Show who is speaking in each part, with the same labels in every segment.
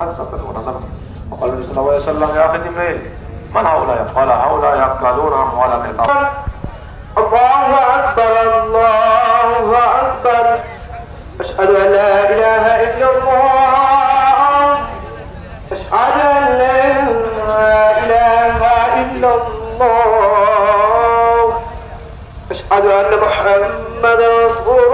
Speaker 1: محسبة منظمة وقال النبي صلى الله عليه وسلم يا أخي جبريل من هؤلاء؟ قال هؤلاء يقتلون أموال النقاب الله أكبر الله أكبر أشهد أن لا إله إلا الله أشهد أن لا إله إلا الله أشهد أن محمدا رسول الله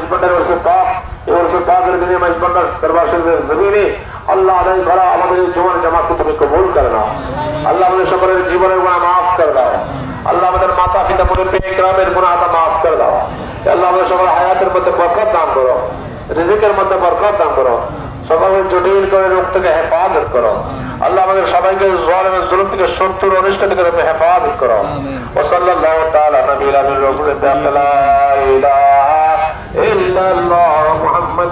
Speaker 1: ইস্পান্ডার ওরসে পাপ এই ওরসে পাপের বিনিময় ইস্পান্ডার দরবার শরীফের জমিনে আল্লাহ আদায় করা আমাদের এই জীবন জামাতকে তুমি কবুল করে নাও আল্লাহ আমাদের সকলের জীবনের গুণা করো রিজিকের মধ্যে বরকত দান করো সকলের জটিল আল্লাহ আমাদের ইলাহা